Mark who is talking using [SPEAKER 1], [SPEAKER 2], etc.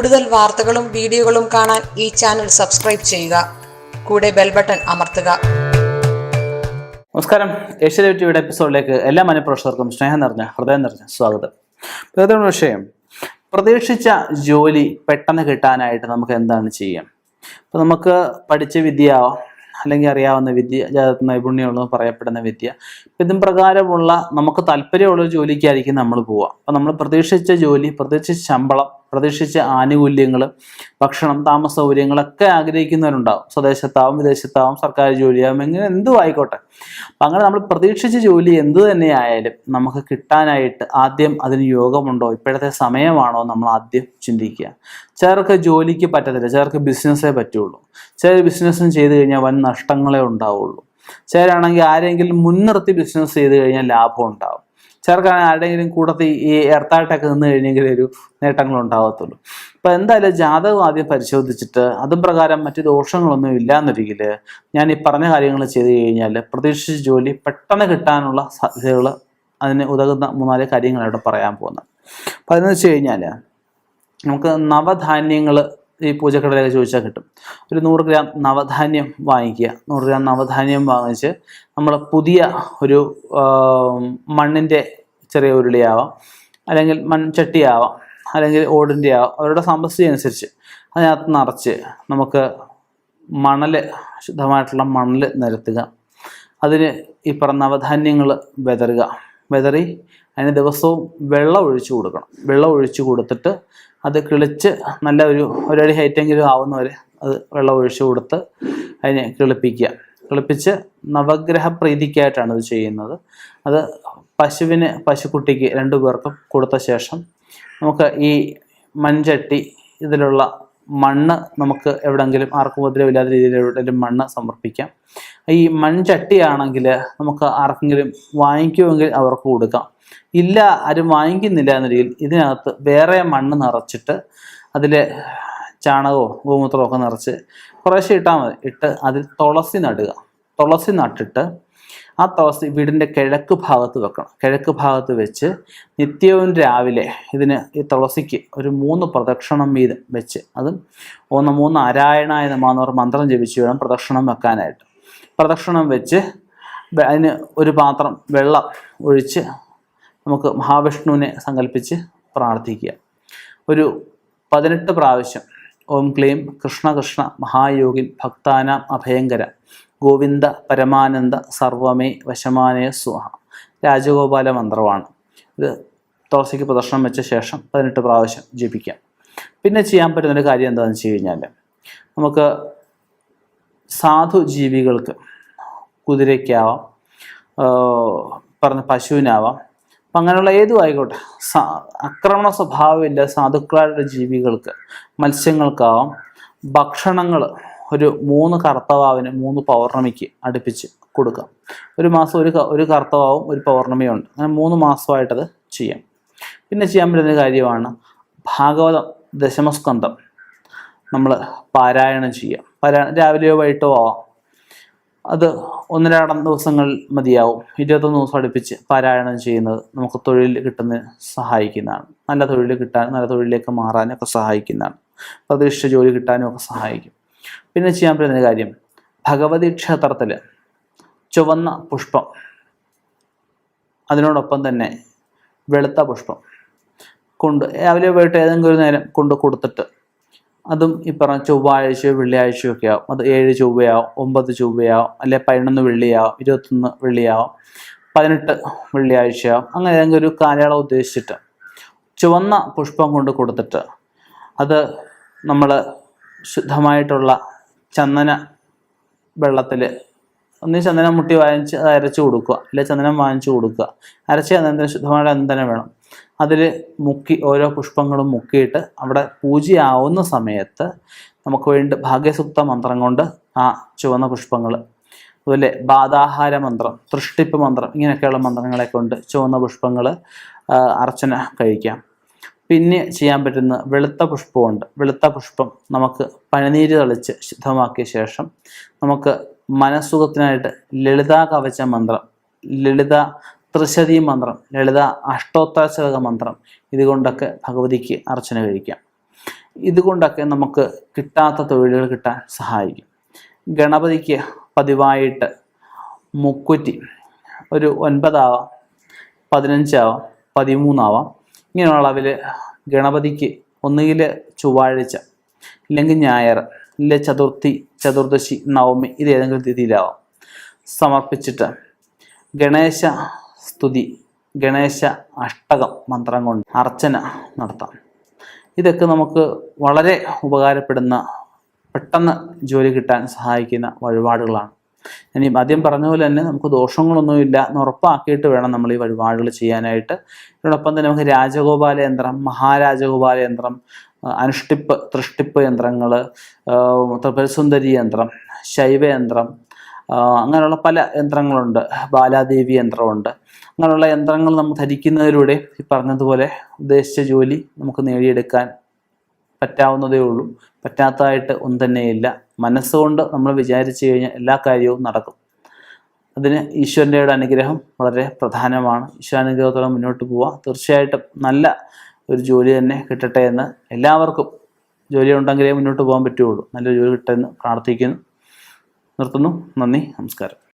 [SPEAKER 1] കൂടുതൽ വാർത്തകളും വീഡിയോകളും കാണാൻ ഈ ചാനൽ സബ്സ്ക്രൈബ് ചെയ്യുക. കൂടെ ബെൽ ബട്ടൺ അമർത്തുക.
[SPEAKER 2] നമസ്കാരം. ഏഷ്യ ടിവിയുടെ എപ്പിസോഡിലേക്ക് എല്ലാ മനഃപ്രേക്ഷകർക്കും സ്നേഹം നിറഞ്ഞ ഹൃദയം നിറഞ്ഞ സ്വാഗതം. പ്രധാന വിഷയം പ്രതീക്ഷിച്ച ജോലി പെട്ടെന്ന് കിട്ടാനായിട്ട് നമുക്ക് എന്താണ് ചെയ്യാം? ഇപ്പം നമുക്ക് പഠിച്ച വിദ്യ അല്ലെങ്കിൽ അറിയാവുന്ന വിദ്യ ജാതക നൈപുണ്യമുള്ളത് പറയപ്പെടുന്ന വിദ്യ ഇതും പ്രകാരമുള്ള നമുക്ക് താല്പര്യമുള്ള ജോലിക്കായിരിക്കും നമ്മൾ പോവുക. അപ്പം നമ്മൾ പ്രതീക്ഷിച്ച ജോലി പ്രതീക്ഷിച്ച ശമ്പളം പ്രതീക്ഷിച്ച ആനുകൂല്യങ്ങൾ ഭക്ഷണം താമസ സൗകര്യങ്ങളൊക്കെ ആഗ്രഹിക്കുന്നവരുണ്ടാവും. സ്വദേശത്താവും വിദേശത്താവും സർക്കാർ ജോലിയാവും എങ്ങനെ എന്തും ആയിക്കോട്ടെ. അപ്പം അങ്ങനെ നമ്മൾ പ്രതീക്ഷിച്ച ജോലി എന്തു തന്നെയായാലും നമുക്ക് കിട്ടാനായിട്ട് ആദ്യം അതിന് യോഗമുണ്ടോ? ഇപ്പോഴത്തെ സമയമാണോ നമ്മൾ ആദ്യം ചിന്തിക്കുക. ചിലർക്ക് ജോലിക്ക് പറ്റത്തില്ല ചിലർക്ക് ബിസിനസ്സേ പറ്റുള്ളൂ. ചില ബിസിനസ്സും ചെയ്ത് കഴിഞ്ഞാൽ വൻ നഷ്ടങ്ങളെ ഉണ്ടാവുള്ളൂ. ചിലരാണെങ്കിൽ ആരെങ്കിലും മുൻനിർത്തി ബിസിനസ് ചെയ്ത് കഴിഞ്ഞാൽ ലാഭം ഉണ്ടാവും. ചിലർക്കാണെങ്കിൽ ആരുടെയെങ്കിലും കൂട്ടത്തിൽ ഈ എർത്തായിട്ടൊക്കെ നിന്ന് കഴിഞ്ഞെങ്കിൽ ഒരു നേട്ടങ്ങൾ ഉണ്ടാകത്തുള്ളൂ അപ്പോൾ എന്തായാലും ജാതകം ആദ്യം പരിശോധിച്ചിട്ട് അതും പ്രകാരം മറ്റു ദോഷങ്ങളൊന്നും ഇല്ലാന്നൊരിക്കൽ ഞാൻ ഈ പറഞ്ഞ കാര്യങ്ങൾ ചെയ്ത് കഴിഞ്ഞാൽ പ്രതീക്ഷിച്ച ജോലി പെട്ടെന്ന് കിട്ടാനുള്ള സാധ്യതകൾ അതിന് ഉതകുന്ന മൂന്നാൽ കാര്യങ്ങളാണ് ഇവിടെ പറയാൻ പോകുന്നത്. അപ്പോൾ അതെന്ന് വെച്ച് കഴിഞ്ഞാൽ നമുക്ക് നവധാന്യങ്ങൾ ഈ പൂജക്കടയിലൊക്കെ ചോദിച്ചാൽ കിട്ടും. ഒരു നൂറ് ഗ്രാം നവധാന്യം വാങ്ങിക്കുക. നൂറ് ഗ്രാം നവധാന്യം വാങ്ങിച്ച് നമ്മൾ പുതിയ ഒരു മണ്ണിന്റെ ചെറിയ ഉരുളിയാവാം അല്ലെങ്കിൽ മൺചട്ടിയാവാം അല്ലെങ്കിൽ ഓടിന്റെ ആവാം അവരുടെ സാമ്പത്തിക അനുസരിച്ച് അതിനകത്ത് നിറച്ച് നമുക്ക് മണൽ ശുദ്ധമായിട്ടുള്ള മണൽ നിരത്തുക. അതിന് ഈ പറഞ്ഞ നവധാന്യങ്ങൾ വിതറുക. വിതറി അതിന് ദിവസവും വെള്ളം ഒഴിച്ചു കൊടുക്കണം. വെള്ളം ഒഴിച്ചു കൊടുത്തിട്ട് അത് കിളിച്ച് നല്ല ഒരു ഒരടി ഹൈറ്റെങ്കിലും ആവുന്ന വരെ അത് വെള്ളം ഒഴിച്ചു കൊടുത്ത് അതിനെ കിളിപ്പിക്കുക. കിളിപ്പിച്ച് നവഗ്രഹ പ്രീതിക്കായിട്ടാണ് ഇത് ചെയ്യുന്നത്. അത് പശുവിന് പശുക്കുട്ടിക്ക് രണ്ടു പേർക്കും കൊടുത്ത ശേഷം നമുക്ക് ഈ മൺചട്ടി ഇതിലുള്ള മണ്ണ് നമുക്ക് എവിടെങ്കിലും ആർക്കും ഉപദ്രവമില്ലാത്ത രീതിയിൽ എവിടെയെങ്കിലും മണ്ണ് സമർപ്പിക്കാം. ഈ മൺചട്ടിയാണെങ്കിൽ നമുക്ക് ആർക്കെങ്കിലും വാങ്ങിക്കുമെങ്കിൽ അവർക്ക് കൊടുക്കാം. ഇല്ല ആരും വാങ്ങിക്കുന്നില്ല എന്ന രീതിയിൽ ഇതിനകത്ത് വേറെ മണ്ണ് നിറച്ചിട്ട് അതിൽ ചാണകമോ ഗോമൂത്രമോ ഒക്കെ നിറച്ച് കുറേശ്ശെ ഇട്ടാൽ മതി. ഇട്ട് അതിൽ തുളസി നടുക. തുളസി നട്ടിട്ട് ആ തുളസി വീടിന്റെ കിഴക്ക് ഭാഗത്ത് വെക്കണം. കിഴക്ക് ഭാഗത്ത് വെച്ച് നിത്യവും രാവിലെ ഇതിന് ഈ തുളസിക്ക് ഒരു മൂന്ന് പ്രദക്ഷിണം വീതം വെച്ച് അതും ഒന്ന് മൂന്ന് നാരായണായ നമാന്നവർ മന്ത്രം ജപിച്ച് വേണം പ്രദക്ഷിണം വെക്കാനായിട്ട്. പ്രദക്ഷിണം വെച്ച് അതിന് ഒരു പാത്രം വെള്ളം ഒഴിച്ച് നമുക്ക് മഹാവിഷ്ണുവിനെ സങ്കല്പിച്ച് പ്രാർത്ഥിക്കുക. ഒരു പതിനെട്ട് പ്രാവശ്യം ഓം ക്ലീം കൃഷ്ണ കൃഷ്ണ മഹായോഗിൻ ഭക്താനാം അഭയങ്കര ഗോവിന്ദ പരമാനന്ദ സർവമേ വശമാനയ സുഹ രാജഗോപാല മന്ത്രമാണ് ഇത് തുളസിക്ക് പ്രദർശനം വെച്ച ശേഷം പതിനെട്ട് പ്രാവശ്യം ജപിക്കാം. പിന്നെ ചെയ്യാൻ പറ്റുന്നൊരു കാര്യം എന്താണെന്ന് വെച്ച് കഴിഞ്ഞാൽ നമുക്ക് സാധു ജീവികൾക്ക് കുതിരയ്ക്കാവാം പറഞ്ഞ പശുവിനാവാം. അപ്പം അങ്ങനെയുള്ള ഏതും ആയിക്കോട്ടെ. സാ ആക്രമണ സ്വഭാവമില്ല സാധുക്കളായിട്ടുള്ള ജീവികൾക്ക് മത്സ്യങ്ങൾക്കാവാം ഭക്ഷണങ്ങൾ ഒരു മൂന്ന് കർത്തവാവിന് മൂന്ന് പൗർണമിക്ക് അടുപ്പിച്ച് കൊടുക്കാം. ഒരു മാസം ഒരു ഒരു കർത്തവാവും ഒരു പൗർണമിയും ഉണ്ട്. അങ്ങനെ മൂന്ന് മാസമായിട്ടത് ചെയ്യാം. പിന്നെ ചെയ്യാൻ പറ്റുന്ന കാര്യമാണ് ഭാഗവതം ദശമസ്കന്ധം നമ്മൾ പാരായണം ചെയ്യാം. പാരായണം രാവിലെയോ വൈകിട്ടോ ആവാം. അത് ഒന്നരാടം ദിവസങ്ങൾ മതിയാവും. ഇരുപത്തൊന്ന് ദിവസം അടുപ്പിച്ച് പാരായണം ചെയ്യുന്നത് നമുക്ക് തൊഴിൽ കിട്ടുന്നതിന് സഹായിക്കുന്നതാണ്. നല്ല തൊഴിൽ കിട്ടാൻ നല്ല തൊഴിലിലേക്ക് മാറാനൊക്കെ സഹായിക്കുന്നതാണ്. പ്രതീക്ഷിച്ച ജോലി കിട്ടാനും ഒക്കെ സഹായിക്കും. പിന്നെ ചെയ്യാൻ പറ്റുന്ന കാര്യം ഭഗവതി ക്ഷേത്രത്തിൽ ചുവന്ന പുഷ്പം അതിനോടൊപ്പം തന്നെ വെളുത്ത പുഷ്പം കൊണ്ട് രാവിലെ പോയിട്ട് ഏതെങ്കിലും ഒരു നേരം കൊണ്ട് കൊടുത്തിട്ട് അതും ഈ പറഞ്ഞ ചൊവ്വാഴ്ചയോ വെള്ളിയാഴ്ചയോ ഒക്കെ ആവും. അത് ഏഴ് ചൊവ്വയാവും ഒമ്പത് ചൊവ്വയാവും അല്ലെ പതിനൊന്ന് വെള്ളിയാവും ഇരുപത്തൊന്ന് വെള്ളിയാവും പതിനെട്ട് വെള്ളിയാഴ്ചയാവും അങ്ങനെ ഏതെങ്കിലും ഒരു കാലയളവ് ഉദ്ദേശിച്ചിട്ട് ചുവന്ന പുഷ്പം കൊണ്ട് കൊടുത്തിട്ട് അത് നമ്മൾ ശുദ്ധമായിട്ടുള്ള ചന്ദന വെള്ളത്തിൽ ഒന്ന് ചന്ദനം മുട്ടി വാങ്ങിച്ച് അത് അരച്ച് കൊടുക്കുക. അല്ലെ ചന്ദനം വാങ്ങിച്ച് കൊടുക്കുക. അരച്ച് ചന്ദനത്തിന് ശുദ്ധമായിട്ട് ചന്ദനം വേണം. അതിൽ മുക്കി ഓരോ പുഷ്പങ്ങളും മുക്കിയിട്ട് അവിടെ പൂജയാവുന്ന സമയത്ത് നമുക്ക് വേണ്ടി ഭാഗ്യസുക്ത മന്ത്രം കൊണ്ട് ആ ചുവന്ന പുഷ്പങ്ങൾ അതുപോലെ ബാധാഹാര മന്ത്രം തൃഷ്ടിപ്പ് മന്ത്രം ഇങ്ങനെയൊക്കെയുള്ള മന്ത്രങ്ങളെ കൊണ്ട് ചുവന്ന പുഷ്പങ്ങൾ അർച്ചന കഴിക്കാം. പിന്നെ ചെയ്യാൻ പറ്റുന്ന വെളുത്ത പുഷ്പമുണ്ട്. വെളുത്ത പുഷ്പം നമുക്ക് പനിനീര് തളിച്ച് ശുദ്ധമാക്കിയ ശേഷം നമുക്ക് മനസ്സുഖത്തിനായിട്ട് ലളിതാ കവച മന്ത്രം ലളിത ത്രിശതി മന്ത്രം ലളിത അഷ്ടോത്തരശതക മന്ത്രം ഇതുകൊണ്ടൊക്കെ ഭഗവതിക്ക് അർച്ചന കഴിക്കാം. ഇതുകൊണ്ടൊക്കെ നമുക്ക് കിട്ടാത്ത തൊഴിലുകൾ കിട്ടാൻ സഹായിക്കും. ഗണപതിക്ക് പതിവായിട്ട് മുക്കുറ്റി ഒരു ഒൻപതാവാം പതിനഞ്ചാവാം പതിമൂന്നാവാം ഇങ്ങനെയുള്ള അളവിൽ ഗണപതിക്ക് ഒന്നുകിൽ ചൊവ്വാഴ്ച ഇല്ലെങ്കിൽ ഞായർ ഇല്ല ചതുർത്ഥി ചതുർദശി നവമി ഇത് ഏതെങ്കിലും തിഥിയിലാവാം. സമർപ്പിച്ചിട്ട് ഗണേശ സ്തുതി ഗണേശ അഷ്ടകം മന്ത്രം കൊണ്ട് അർച്ചന നടത്താം. ഇതൊക്കെ നമുക്ക് വളരെ ഉപകാരപ്പെടുന്ന പെട്ടെന്ന് ജോലി കിട്ടാൻ സഹായിക്കുന്ന വഴിപാടുകളാണ്. ഇനി ആദ്യം പറഞ്ഞ പോലെ തന്നെ നമുക്ക് ദോഷങ്ങളൊന്നുമില്ല എന്ന് ഉറപ്പാക്കിയിട്ട് വേണം നമ്മൾ ഈ വഴിപാടുകൾ ചെയ്യാനായിട്ട്. ഇതിനോടൊപ്പം തന്നെ നമുക്ക് രാജഗോപാല യന്ത്രം മഹാരാജഗോപാല യന്ത്രം അനുഷ്ടിപ്പ് തൃഷ്ടിപ്പ് യന്ത്രങ്ങൾ ത്രിപുരസുന്ദരി യന്ത്രം ശൈവയന്ത്രം അങ്ങനെയുള്ള പല യന്ത്രങ്ങളുണ്ട്. ബാലാദേവി യന്ത്രമുണ്ട്. അങ്ങനെയുള്ള യന്ത്രങ്ങൾ നമ്മൾ ധരിക്കുന്നതിലൂടെ ഈ പറഞ്ഞതുപോലെ ഉദ്ദേശിച്ച ജോലി നമുക്ക് നേടിയെടുക്കാൻ പറ്റാവുന്നതേ ഉള്ളൂ. പറ്റാത്തതായിട്ട് ഒന്നും തന്നെയില്ല. മനസ്സുകൊണ്ട് നമ്മൾ വിചാരിച്ചു കഴിഞ്ഞാൽ എല്ലാ കാര്യവും നടക്കും. അതിന് ഈശ്വരന്റെ അനുഗ്രഹം വളരെ പ്രധാനമാണ്. ഈശ്വരാനുഗ്രഹത്തോടെ മുന്നോട്ട് പോവുക തീർച്ചയായിട്ടും നല്ല ഒരു ജോലി തന്നെ കിട്ടട്ടെ എന്ന് എല്ലാവർക്കും ജോലി ഉണ്ടെങ്കിലേ മുന്നോട്ട് പോകാൻ പറ്റുകയുള്ളൂ നല്ലൊരു ജോലി കിട്ടുമെന്ന് പ്രാർത്ഥിക്കുന്നു. നിർത്തുന്നു. നന്ദി. നമസ്കാരം.